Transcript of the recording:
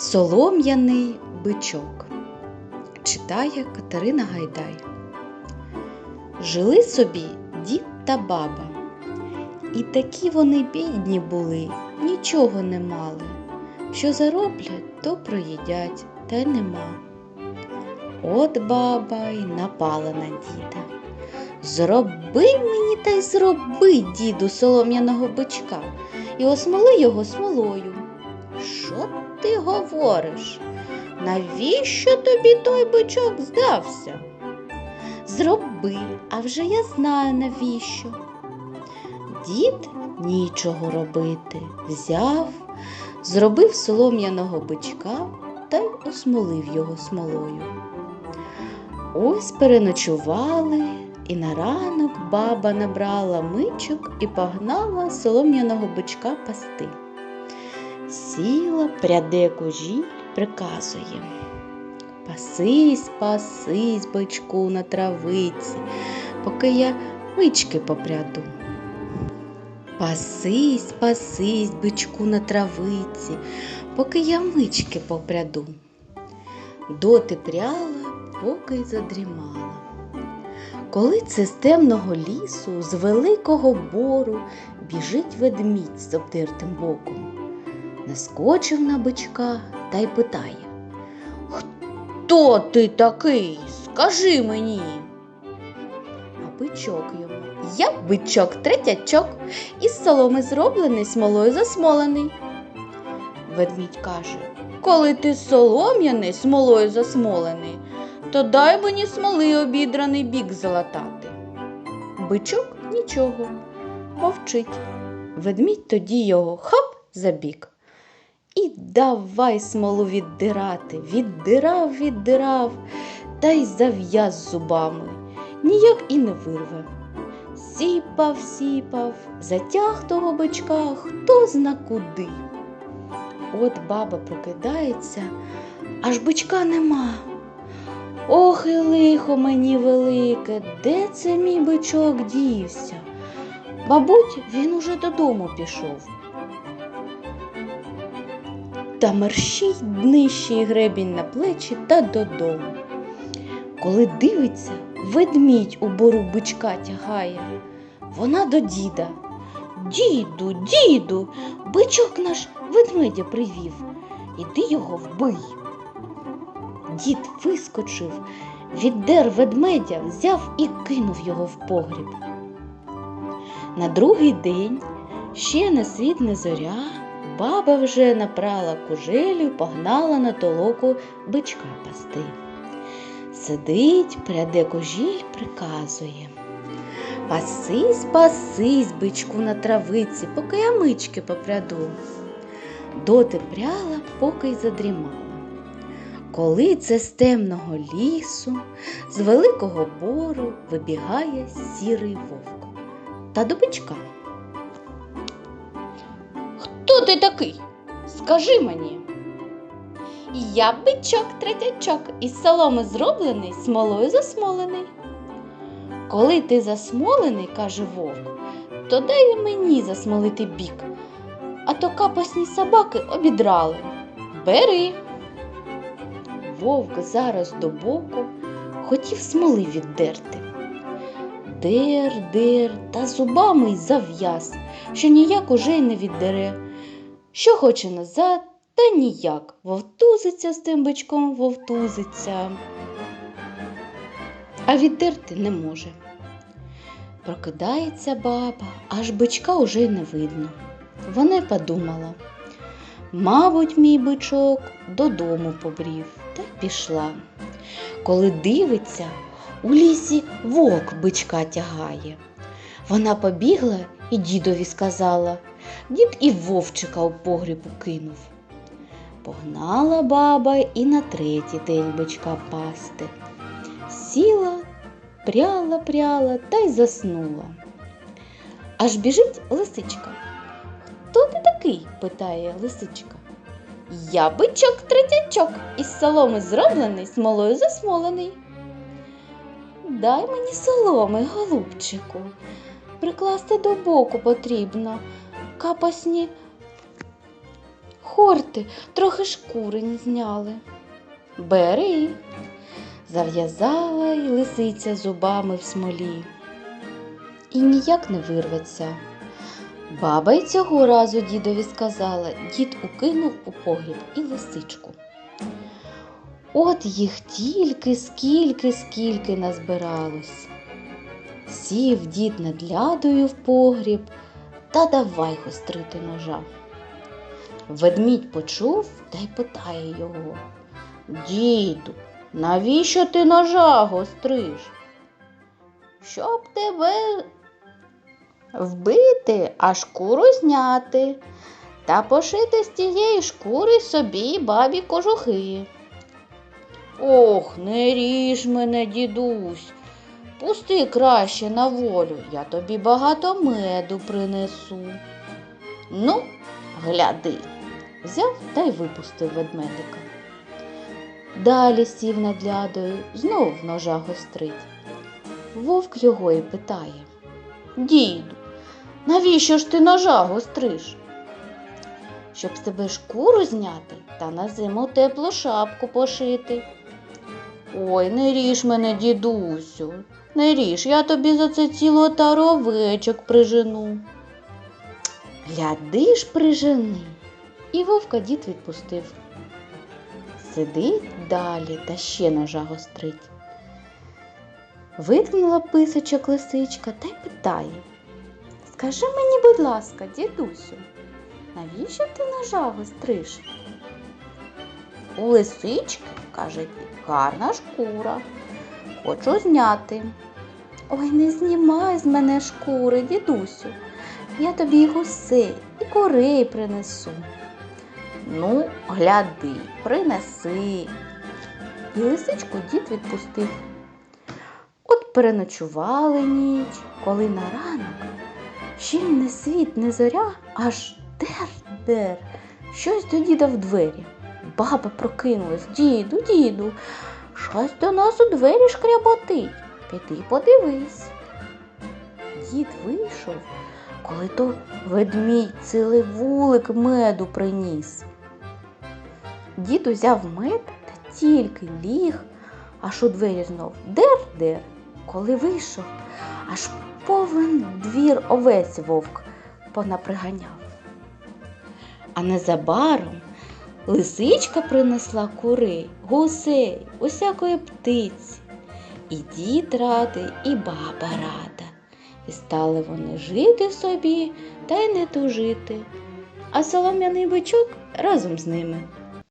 Солом'яний бичок читає Катерина Гайдай. Жили собі дід та баба, і такі вони бідні були, нічого не мали. Що зароблять, то проїдять, та й нема. От баба й напала на діда. Зроби мені та й зроби, діду, солом'яного бичка, і осмоли його смолою. Що ти говориш? Навіщо тобі той бичок здався? Зроби, а вже я знаю навіщо. Дід нічого робити, взяв, зробив солом'яного бичка та й осмолив його смолою. Ось переночували, і на ранок баба набрала мичок і погнала солом'яного бичка пасти. Сіла, пряде кожіль, приказує. Пасись, пасись, бичку на травиці, поки я мички попряду. Пасись, пасись, бичку на травиці, поки я мички попряду. Доти пряла, поки й задрімала. Коли це з темного лісу, з великого бору біжить ведмідь з обдертим боком наскочив на бичка та й питає Хто ти такий? Скажи мені. А бичок йому. Я бичок третячок, із соломи зроблений, смолою засмолений. Ведмідь каже Коли ти солом'яний, смолою засмолений, то дай мені смоли обідраний бік залатати. Бичок нічого, мовчить. Ведмідь тоді його хап за бік. І давай смолу віддирати, віддирав, віддирав, та й зав'яз зубами, ніяк і не вирве. Сіпав, сіпав, затяг того бичка хто зна куди. От баба прокидається, аж бичка нема. Ох і лихо мені велике, де це мій бичок дівся? Мабуть, він уже додому пішов та мерщій днищий гребінь на плечі та додому. Коли дивиться, ведмідь у бору бичка тягає, вона до діда. Діду, діду, бичок наш ведмедя привів, іди його вбий. Дід вискочив, віддер ведмедя, взяв і кинув його в погріб. На другий день ще не світ не зоря. Баба вже напрала кужелю і погнала на толоку бичка пасти. Сидить, пряде кожіль, приказує. Пасись, пасись, бичку на травиці, поки я мички попряду. Доти пряла, поки й задрімала. Коли це з темного лісу, з великого бору вибігає сірий вовк та до бичка. Ти такий? Скажи мені. Я бичок третячок, із соломи зроблений, смолою засмолений. Коли ти засмолений, каже вовк, то дай мені засмолити бік, а то капосні собаки обідрали. Бери. Вовк зараз до боку хотів смоли віддерти. Дер, дер та зубами й зав'яз, що ніяк уже й не віддере. Що хоче назад, та ніяк. Вовтузиться з тим бичком, вовтузиться, а віддерти не може. Прокидається баба, аж бичка уже й не видно. Вона й подумала, мабуть, мій бичок додому побрів та пішла. Коли дивиться, у лісі вовк бичка тягає. Вона побігла і дідові сказала. Дід і вовчика у погріб кинув. Погнала баба і на третій день бичка пасти. Сіла, пряла, пряла та й заснула. Аж біжить лисичка. Хто ти такий? питає лисичка. Я бичок третячок, із соломи зроблений, смолою засмолений. Дай мені соломи, голубчику, прикласти до боку потрібно. Капосні Хорти, трохи шкури зняли. Бери. Зав'язала й лисиця зубами в смолі. І ніяк не вирветься. Баба й цього разу дідові сказала, дід укинув у погріб і лисичку. От їх тільки скільки, скільки назбиралось. Сів дід над лядою в погріб та давай гострити ножа. Ведмідь почув та й питає його. Діду, навіщо ти ножа гостриш? Щоб тебе вбити, а шкуру зняти та пошити з тієї шкури собі бабі кожухи. Ох, не ріж мене, дідусь. Пусти краще на волю, я тобі багато меду принесу. Ну, гляди, взяв та й випустив ведмедика. Далі сів над лядою, знов ножа гострить. Вовк його і питає Діду, навіщо ж ти ножа гостриш? Щоб з тебе шкуру зняти та на зиму теплу шапку пошити. Ой, не ріж мене, дідусю, не ріж, я тобі за це цілу отару овечок прижену. Гляди ж прижени. І вовка дід відпустив. Сидить далі та ще ножа гострить. Виткнула писочок лисичка та й питає. Скажи мені, будь ласка, дідусю, навіщо ти ножа гостриш? У лисички, каже гарна шкура. Хочу зняти. Ой, не знімай з мене шкури, дідусю. Я тобі і гусей, і курей принесу. Ну, гляди, принеси. І лисичку дід відпустив. От переночували ніч, коли на ранок ще не світ, не зоря, аж дер-дер, щось до діда в двері. Баба прокинулась, діду, діду, щось до нас у двері шкряботить. Піди подивись. Дід вийшов, коли то ведмідь цілий вулик меду приніс. Дід узяв мед та тільки ліг, аж у двері знов дер-дер. Коли вийшов, аж повен двір овець вовк понаприганяв. А незабаром лисичка принесла курей, гусей, усякої птиці. І дід радий, і баба рада. І стали вони жити собі та й не тужити, а солом'яний бичок разом з ними.